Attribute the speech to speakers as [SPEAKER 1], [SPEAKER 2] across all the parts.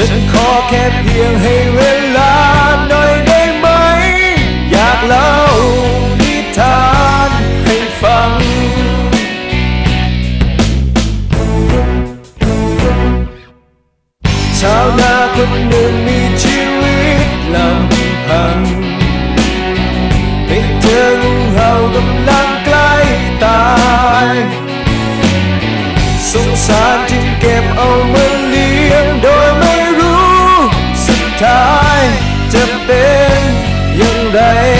[SPEAKER 1] ฉันขอแค่เพียงให้เวลาหน่อยได้ไหม อยากเล่านิทานให้ฟัง ชาวนาคนหนึ่งมีชีวิตลำพังไปเจองูเห่ากำลังใกล้ตายสงสารจึงเก็บเอามาเลี้ย day.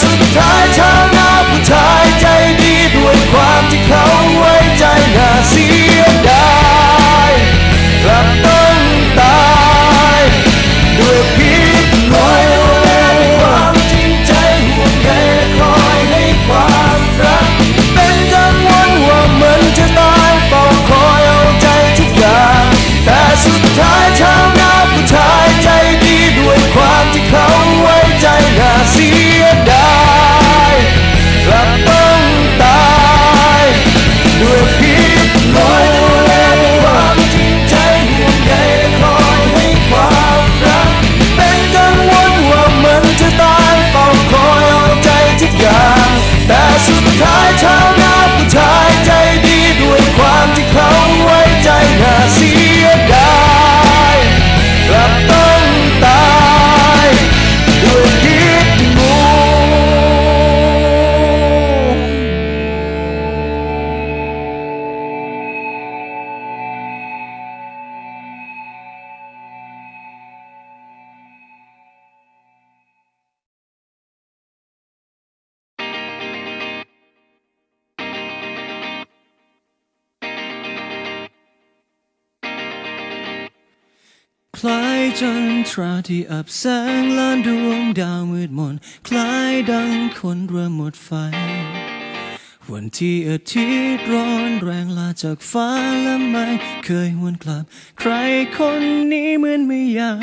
[SPEAKER 1] sometimes. 开场 จันทราที่อับแสงล้านดวงดา
[SPEAKER 2] วมืดมน คล้ายดังคนเริ่มหมดไฟ วันที่อาทิตย์ร้อนแรงลาจากฟ้าและไม่เคยหวนกลับ ใครคนนี้เหมือนไม่อยาก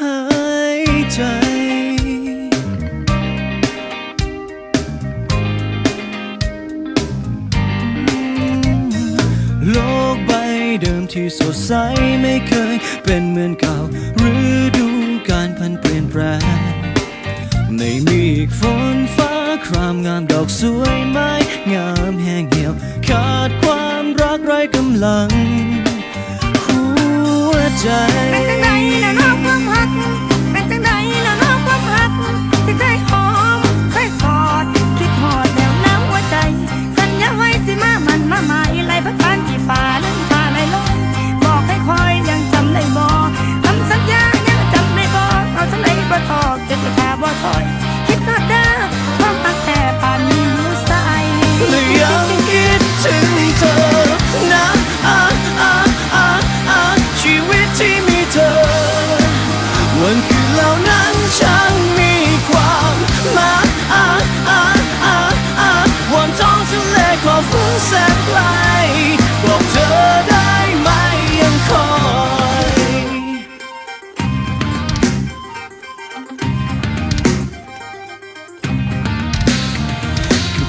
[SPEAKER 2] หายใจ เดิมที่สดใสไม่เคยเป็นเหมือนเก่าหรือดูการพันเปลี่ยนแปลงในมีอีกฝนฟ้าครามงามดอกสวยไม้งามแห้งเหี่ยว ขาดความรักไร้กำลัง หัวใจ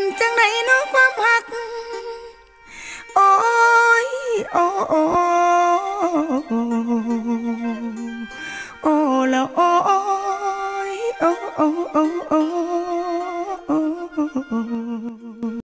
[SPEAKER 3] เ็นจังไหนน้องความหัก
[SPEAKER 1] โอ้ยโอ้
[SPEAKER 3] โอ้โอ้
[SPEAKER 4] ละโอ้ย
[SPEAKER 2] โอ้โอ้โอ้